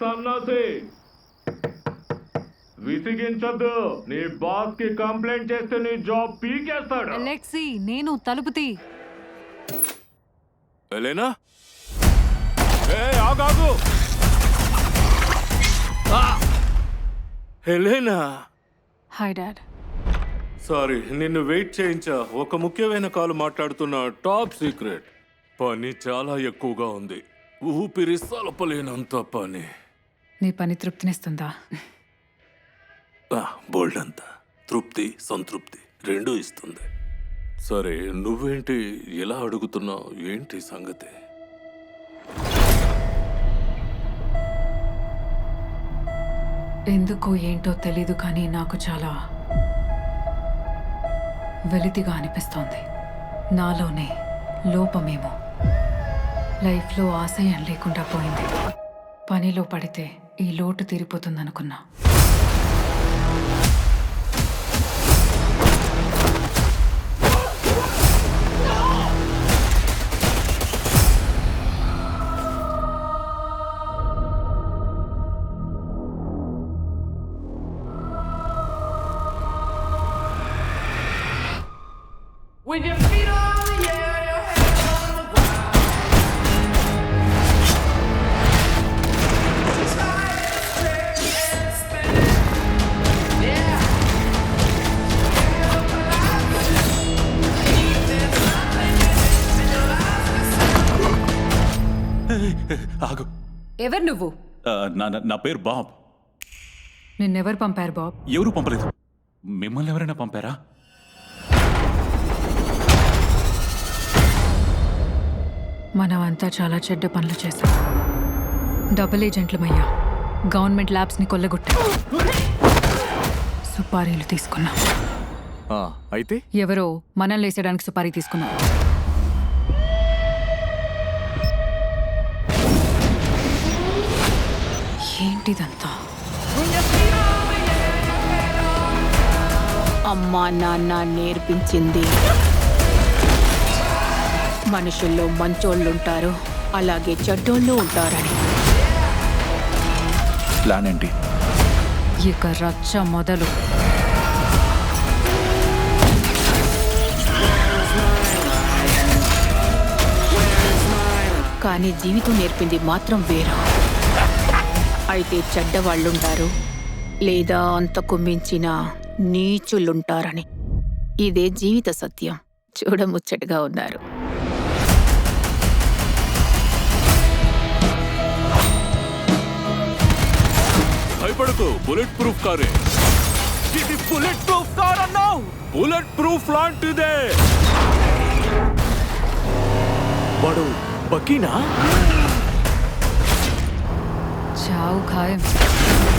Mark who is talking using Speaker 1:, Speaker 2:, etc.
Speaker 1: సన్నాసి? విసిగించొద్దు. నీ బాస్కి కంప్లైంట్ చేస్తే నీ జాబ్ పీకేస్తాడు.
Speaker 2: అలెక్సీ నేను తలుపు తీ.
Speaker 3: ఎలేనా? ఏ ఆగాగు ఆ! హెలేనా
Speaker 2: హాయ్ డాడ్
Speaker 3: సారీ నిన్ను వెయిట్ చేయించా. ఒక ముఖ్యమైన కాల్ మాట్లాడుతున్న టాప్ సీక్రెట్. పని చాలా ఎక్కువగా ఉంది. ఊపిరి సలపలేనంత పని.
Speaker 2: నీ పని తృప్తినిస్తుందా?
Speaker 3: బోల్డ్ అంతా తృప్తి సంతృప్తి రెండూ ఇస్తుంది. సరే నువ్వేంటి ఎలా అడుగుతున్నావు? ఏంటి సంగతి?
Speaker 2: ఎందుకో ఏంటో తెలీదు కానీ నాకు చాలా వెలితిగా అనిపిస్తోంది. నాలోనే లోపమేమో. లైఫ్లో ఆశయం లేకుండా పోయింది. పనిలో పడితే ఈ లోటు తీరిపోతుందనుకున్నా.
Speaker 4: With your feet on the air,
Speaker 5: ఆగు.
Speaker 2: ఎవరు నువ్వు?
Speaker 5: ఆ, నా నా- నా పేరు బాబ్.
Speaker 2: నిన్నెవరు పంపారు బాబ్?
Speaker 5: ఎవరు పంపలేదు? మిమ్మల్ని ఎవరైనా పంపారా?
Speaker 2: మనమంతా చాలా చెడ్డ పనులు చేశాం. డబుల్ ఏజెంట్లమయ్యా. గవర్నమెంట్ ల్యాబ్స్ని కొల్లగొట్టా. సుపారీలు తీసుకున్నాం.
Speaker 6: ఆ, అయితే?
Speaker 2: ఎవరో మనల్ని వేసేయడానికి సుపారీ తీసుకున్నాం ఏంటిదంతా?
Speaker 7: అమ్మా నాన్న నేర్పించింది. మనుషుల్లో మంచోళ్ళుంటారు అలాగే చెడ్డోళ్ళు ఉంటారని.
Speaker 6: ప్లాన్ ఏంటి?
Speaker 2: ఇక రచ్చ మొదలు.
Speaker 7: కానీ జీవితం నేర్పింది మాత్రం వేరు. అయితే చెడ్డవాళ్ళుంటారు. లేదా అంతకు మించిన నీచులుంటారని. ఇదే జీవిత సత్యం. చూడముచ్చటగా ఉన్నారు.
Speaker 3: భయపడకు. బుల్లెట్ ప్రూఫ్ కారే. ఇది బుల్లెట్ ప్రూఫ్ కార్ అన్నావు! బుల్లెట్ ప్రూఫ్ లాంటిదే!
Speaker 6: వాడు బకీనా?
Speaker 2: How okay.